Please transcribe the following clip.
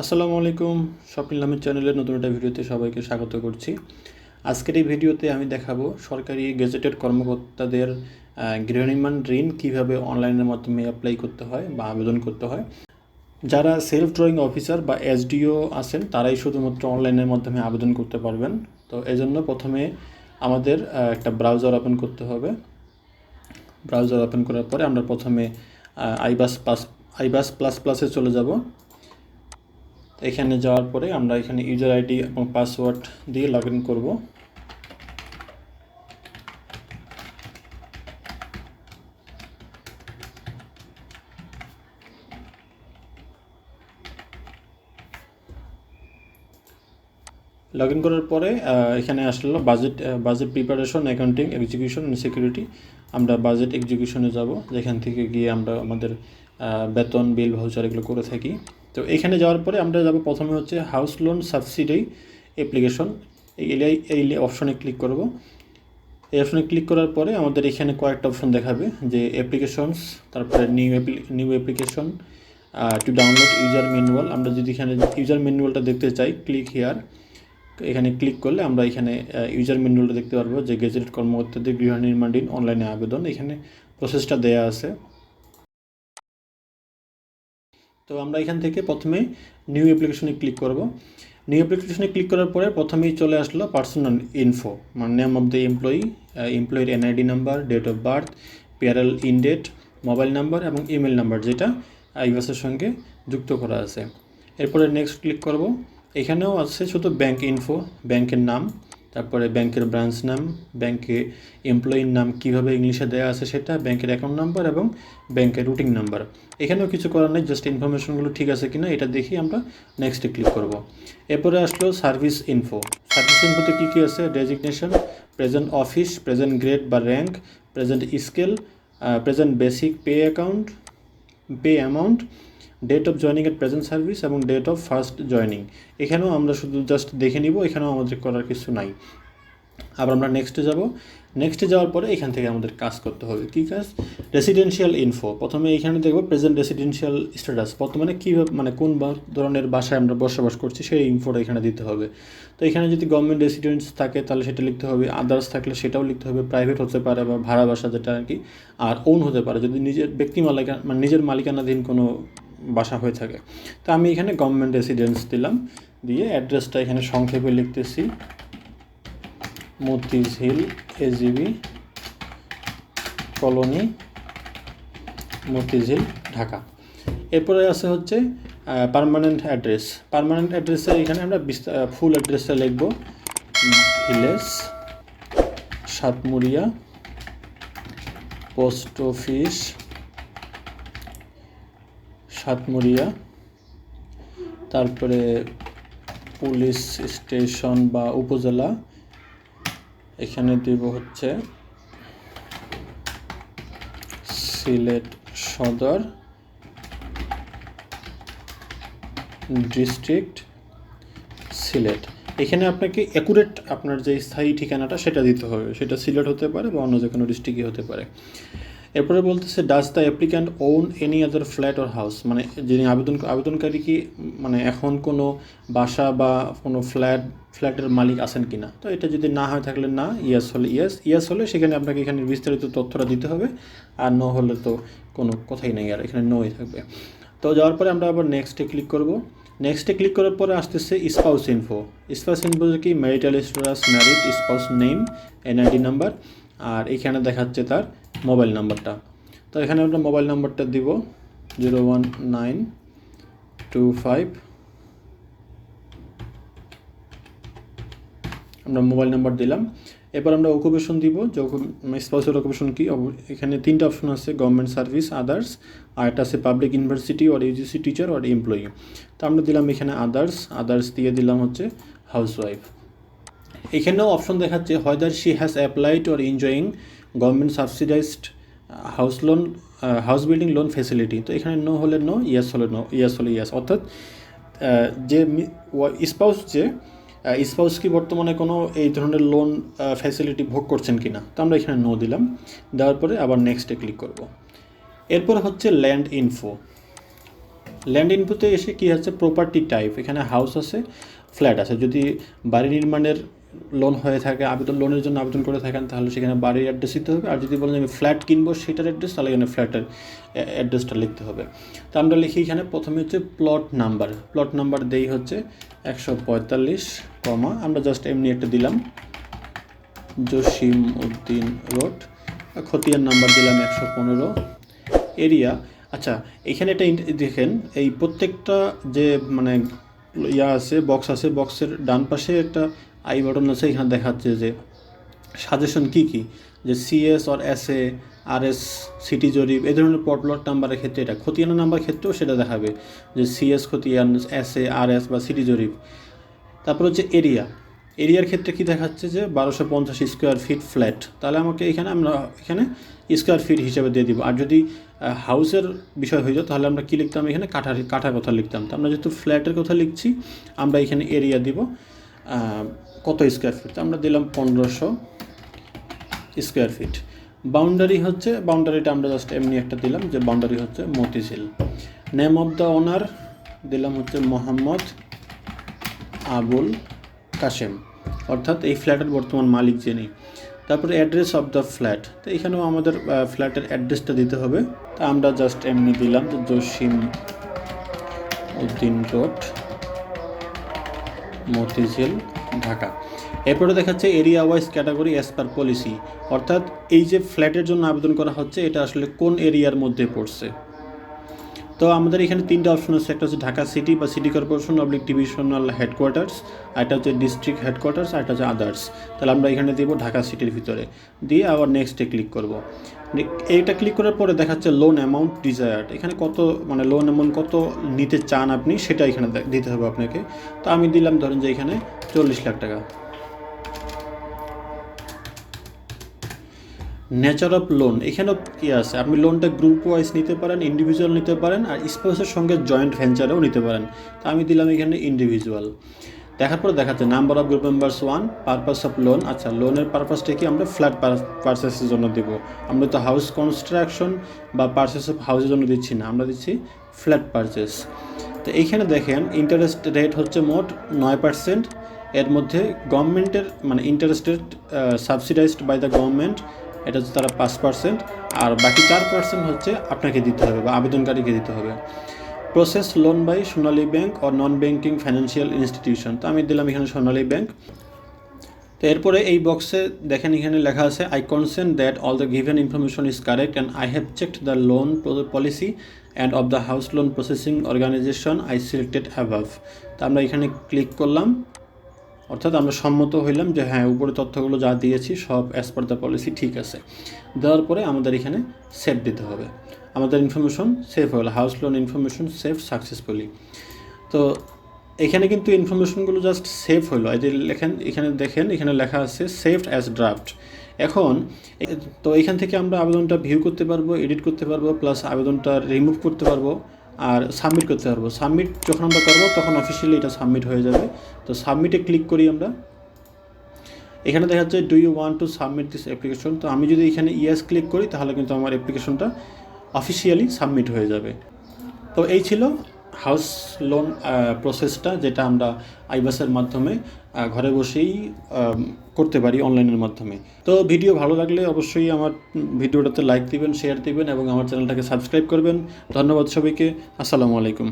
আসসালামু আলাইকুম, স্বপ্নিল আহমেদ চ্যানেলের নতুন একটা ভিডিওতে সবাইকে স্বাগত করছি। আজকের এই ভিডিওতে আমি দেখাবো সরকারি গেজেটেড কর্মকর্তাদের গৃহনির্মাণ ঋণ কীভাবে অনলাইনের মাধ্যমে অ্যাপ্লাই করতে হয় বা আবেদন করতে হয়। যারা সেলফ ড্রয়িং অফিসার বা এসডিও আছেন, তারাই শুধুমাত্র অনলাইনের মাধ্যমে আবেদন করতে পারবেন। তো এজন্য প্রথমে আমাদের একটা ব্রাউজার ওপেন করতে হবে। ব্রাউজার ওপেন করার পরে আমরা প্রথমে আইবাস পাস আইবাস প্লাস প্লাসে চলে যাব। এখানে যাওয়ার পরে আমরা এখানে ইউজার আইডি এবং পাসওয়ার্ড দিয়ে লগ ইন করব। লগ ইন করার পরে এখানে আসলো budget budget preparation accounting execution security আমরা বাজেট এক্সিকিউশনে যাব, যেখান থেকে গিয়ে আমরা আমাদের বেতন বিল ভাউচার এগুলো করে থাকি। তো এখানে যাওয়ার পরে আমরা যাব প্রথমে হচ্ছে হাউস লোন সাবসিডি অ্যাপ্লিকেশন এই এই অপশনে ক্লিক করব। এই অপশনে ক্লিক করার পরে আমাদের এখানে কয়েকটা অপশন দেখাবে, যে অ্যাপ্লিকেশনস তারপরে new new application to download user manual আমরা যদি এখানে ইউজার ম্যানুয়ালটা দেখতে চাই ক্লিক হেয়ার এখানে ক্লিক করলে আমরা এখানে ইউজার ম্যানুয়ালটা দেখতে পারব, যে গেজেট কর্মকর্তাদের গৃহ নির্মাণ অনলাইনে আবেদন। এখানে প্রসেসটা দেয়া আছে। তো আমরা এখান থেকে প্রথমে নিউ অ্যাপ্লিকেশনে ক্লিক করব। নিউ অ্যাপ্লিকেশনে ক্লিক করার পরে প্রথমেই চলে আসলো পার্সোনাল ইনফো মানে name of the employee এমপ্লয়ির NID number date of birth payroll in date mobile number এবং ইমেল নাম্বার যেটা আইবাসের সঙ্গে যুক্ত করা আছে। এরপরে নেক্সট ক্লিক করব। এখানেও আছে শুধু ব্যাংক ইনফো ব্যাংকের নাম তারপরে ব্যাংকের ব্রাঞ্চ নাম, ব্যাংকে এমপ্লয়ির নাম কীভাবে ইংলিশে দেওয়া আছে সেটা, ব্যাংকের অ্যাকাউন্ট নাম্বার এবং ব্যাংকের রুটিং নাম্বার এখানেও কিছু করার নেই জাস্ট ইনফরমেশনগুলো ঠিক আছে কিনা এটা দেখি আমরা নেক্সটে ক্লিক করব। এরপরে আসলো সার্ভিস ইনফো সার্ভিস ইনফোতে কী কী আছে? Designation present office present grade বা rank present scale present basic pay account pay amount date of joining at present service এবং ডেট অফ ফার্স্ট জয়নিং এখানেও আমরা শুধু জাস্ট দেখে নিব, এখানেও আমাদের করার কিছু নাই। আবার আমরা নেক্সটে যাব। নেক্সটে যাওয়ার পরে এখান থেকে আমাদের কাজ করতে হবে। কী কাজ? রেসিডেন্সিয়াল ইনফো প্রথমে এখানে দেখব প্রেজেন্ট রেসিডেন্সিয়াল স্ট্যাটাস বর্তমানে কীভাবে মানে কোন ধরনের বাসায় আমরা বসবাস করছি, সেই ইনফোটা এখানে দিতে হবে। তো এখানে যদি গভর্নমেন্ট রেসিডেন্স থাকে, তাহলে সেটা লিখতে হবে। আদার্স থাকলে সেটাও লিখতে হবে। প্রাইভেট হতে পারে বা ভাড়া বাসা যেটা আর কি। আর ওন হতে পারে। যদি নিজের ব্যক্তি মালিকা মানে নিজের মালিকানাধীন কোনো বাসা হয়ে থাকে। তো আমি এখানে গভর্নমেন্ট রেসিডেন্স দিলাম। দিয়ে অ্যাড্রেসটা এখানে সংক্ষেপে লিখতেছি। Motijheel AGB colony, Motijheel, Dhaka. এরপরে আছে হচ্ছে পার্মানেন্ট অ্যাড্রেস পার্মানেন্ট অ্যাড্রেসে এখানে আমরা ফুল অ্যাড্রেসটা লিখব। Village, Satmuria post office Satmuria. তারপরে পুলিশ স্টেশন বা উপজেলা। এখানে দিব হচ্ছে সিলেট সদর ডিস্ট্রিক্ট সিলেট। এখানে আপনাকে অ্যাকুরেট আপনার যে স্থায়ী ঠিকানাটা সেটা দিতে হবে। সেটা সিলেট হতে পারে বা অন্য যে কোনো ডিস্ট্রিক্টই হতে পারে। এরপরে বলতেছে does the applicant own any other flat or house মানে যিনি আবেদন, আবেদনকারী কি মানে এখন কোনো বাসা বা কোনো ফ্ল্যাট, ফ্ল্যাটের মালিক আছেন কি না তো এটা যদি না হয় থাকলে না ইয়াস হলে ইয়াস ইয়াস হলে সেখানে আপনাকে এখানে বিস্তারিত তথ্যটা দিতে হবে। আর নো হলে তো কোনো কথাই নেই, আর এখানে নোই থাকবে। তো যাওয়ার পরে আমরা আবার নেক্সটে ক্লিক করব। নেক্সটে ক্লিক করার পরে আসতেছে স্পাউস ইনফো স্পাউস ইনফো কি marital status married spouse name NID number আর এখানে দেখাচ্ছে তার মোবাইল নাম্বারটা। তো এখানে আমরা মোবাইল নাম্বারটা দিব zero one nine two five. আমরা মোবাইল নাম্বার দিলাম। এবার আমরা অকুপেশন দিব যে স্পাউসের অকুপেশন কি এখানে তিনটা অপশন আছে গভর্নমেন্ট সার্ভিস আদার্স আর একটা আছে public university or UGC teacher or employee তো আমরা দিলাম এখানে আদার্স আদার্স দিয়ে দিলাম হচ্ছে হাউসওয়াইফ এখানেও অপশন দেখাচ্ছে whether she has applied or enjoying government subsidized house loan house building loan facility তো এখানে নো হলে নো ইয়াস হলে নো ইয়াস হলে ইয়াস অর্থাৎ যে স্পাউস যে স্পাউস কি বর্তমানে কোনো এই ধরনের লোন ফ্যাসিলিটি ভোগ করছেন কি না তো আমরা এখানে নো দিলাম। দেওয়ার পরে আবার নেক্সটে ক্লিক করব। এরপর হচ্ছে ল্যান্ড ইনফো ল্যান্ড ইনফোতে এসে কি আছে? প্রপার্টি টাইপ এখানে হাউস আছে ফ্ল্যাট আছে। যদি বাড়ি নির্মাণের লোন হয়ে থাকে, আবেদন লোনের জন্য আবেদন করে থাকেন, তাহলে সেখানে বাড়ির অ্যাড্রেস দিতে হবে। আর যদি বলেন আমি ফ্ল্যাট কিনবো সেটার অ্যাড্রেস তাহলে এখানে ফ্ল্যাটের অ্যাড্রেসটা লিখতে হবে। তো আমরা লিখি এখানে, প্রথমে হচ্ছে প্লট নাম্বার প্লট নাম্বার দেই হচ্ছে একশো পঁয়তাল্লিশ কমা আমরা জাস্ট এমনি একটা দিলাম। জসিম উদ্দিন রোড। খতিয়ান নাম্বার দিলাম একশো পনেরো। এরিয়া আচ্ছা এখানে এটা দেখেন, এই প্রত্যেকটা যে মানে ইয়া আছে বক্স আছে বক্সের ডান পাশে একটা আই বাটন আছে, এখানে দেখাচ্ছে যে সাজেশন কি কি? যে CS or S A R S city জরিপ, এই ধরনের পটলট নাম্বারের ক্ষেত্রে এটা। খতিয়ান নাম্বার ক্ষেত্রেও সেটা দেখাবে যে সিএস খতিয়ান এস এ আর এস বা সিটি জরিপ। তারপর হচ্ছে এরিয়া এরিয়ার ক্ষেত্রে কি দেখাচ্ছে যে বারোশো পঞ্চাশ স্কোয়ার ফিট ফ্ল্যাট তাহলে আমাকে এখানে আমরা এখানে স্কোয়ার ফিট হিসেবে দিয়ে দিব। আর যদি হাউসের বিষয় হয়ে যেত তাহলে আমরা কী লিখতাম? এখানে কাঠার কাঠা কথা লিখতাম। তো আমরা যেহেতু ফ্ল্যাটের কথা লিখছি, আমরা এখানে এরিয়া দিব। কত স্কোয়ার ফিট আমরা দিলাম পনেরোশো স্কোয়ার ফিট বাউন্ডারি হচ্ছে বাউন্ডারিটা আমরা জাস্ট এমনি একটা দিলাম যে বাউন্ডারি হচ্ছে Motijheel. Name of the owner দিলাম হচ্ছে মোহাম্মদ আবুল কাশেম। অর্থাৎ এই ফ্ল্যাটের বর্তমান মালিক যিনি। তারপরে অ্যাড্রেস অফ দ্য ফ্ল্যাট তো এখানেও আমাদের ফ্ল্যাটের অ্যাড্রেসটা দিতে হবে। তা আমরা জাস্ট এমনি দিলাম জসিম উদ্দিন রোড, মতিঝিল। ঢাকা। এরপরে দেখাচ্ছে area wise category as per policy অর্থাৎ এই যে ফ্ল্যাটের জন্য আবেদন করা হচ্ছে, এটা আসলে কোন এরিয়ার মধ্যে পড়ছে? তো আমাদের এখানে তিনটা অপশন আছে। একটা হচ্ছে ঢাকা সিটি বা city corporation oblique divisional headquarters আর একটা হচ্ছে ডিস্ট্রিক্ট হেডকোয়ার্টার্স আর একটা হচ্ছে আদার্স তাহলে আমরা এখানে দিব ঢাকা সিটির ভিতরে। দিয়ে আবার নেক্সটে ক্লিক করব। এইটা ক্লিক করার পরে দেখাচ্ছে লোন অ্যামাউন্ট ডিজায়ার্ড এখানে কত মানে লোন অ্যামাউন্ট কত নিতে চান আপনি, সেটা এখানে দিতে হবে আপনাকে। তো আমি দিলাম ধরেন যে এখানে চল্লিশ লাখ টাকা। নেচার অফ লোন এখানেও কি আছে? আপনি লোনটা গ্রুপ ওয়াইজ নিতে পারেন ইন্ডিভিজুয়াল নিতে পারেন, আর স্পোর্টসের সঙ্গে জয়েন্ট ভেঞ্চারেও নিতে পারেন। তো আমি দিলাম এখানে ইন্ডিভিজুয়াল দেখার পরে দেখাচ্ছে number of group members one purpose of loan আচ্ছা লোনের পারপাসটা কি? আমরা ফ্ল্যাট পারচেসের জন্য দিব। আমরা তো হাউস কনস্ট্রাকশন বা পারচেস অফ হাউসের জন্য দিচ্ছি না, আমরা দিচ্ছি ফ্ল্যাট পারচেস তো এইখানে দেখেন ইন্টারেস্ট রেট হচ্ছে মোট নয় পার্সেন্ট এর মধ্যে গভর্নমেন্টের মানে interested subsidized by the government এটা হচ্ছে তারা পাঁচ পার্সেন্ট আর বাকি চার পার্সেন্ট হচ্ছে আপনাকে দিতে হবে বা আবেদনকারীকে দিতে হবে। Process loan by Sonali bank or non banking financial institution তো আমি দিলাম এখানে সোনালী ব্যাংক তো এরপরে এই বক্সে দেখেন এখানে লেখা আছে I consent that all the given information is correct and I have checked the loan policy and of the house loan processing organization I selected above তো আমরা এখানে ক্লিক করলাম। অর্থাৎ আমরা সম্মত হইলাম যে হ্যাঁ উপরে তথ্যগুলো যা দিয়েছি সব অ্যাজ পার দ্য পলিসি ঠিক আছে। দেওয়ার পরে আমাদের এখানে সেভ দিতে হবে। আমাদের ইনফরমেশন সেভ হলো house loan information save successfully তো এখানে কিন্তু ইনফরমেশনগুলো জাস্ট সেভ হলো এই যে লেখেন, এখানে দেখেন, এখানে লেখা আছে সেভড অ্যাজ ড্রাফট এখন তো এখান থেকে আমরা আবেদনটা ভিউ করতে পারব এডিট করতে পারব প্লাস আবেদনটা রিমুভ করতে পারব। আর সাবমিট করতে পারব। সাবমিট যখন আমরা করব, তখন অফিসিয়ালি এটা সাবমিট হয়ে যাবে। তো সাবমিটে ক্লিক করি আমরা। এখানে দেখা যাচ্ছে do you want to submit this application তো আমি যদি এখানে ইয়েস ক্লিক করি, তাহলে কিন্তু আমার অ্যাপ্লিকেশনটা অফিসিয়ালি সাবমিট হয়ে যাবে। তো এই ছিল হাউস লোন প্রসেসটা যেটা আমরা আইবাসের মাধ্যমে ঘরে বসেই করতে পারি অনলাইনের মাধ্যমে। তো ভিডিও ভালো লাগলে অবশ্যই আমার ভিডিওটাতে লাইক দিবেন শেয়ার দিবেন এবং আমার চ্যানেলটাকে সাবস্ক্রাইব করবেন। ধন্যবাদ সবাইকে। আসসালামু আলাইকুম।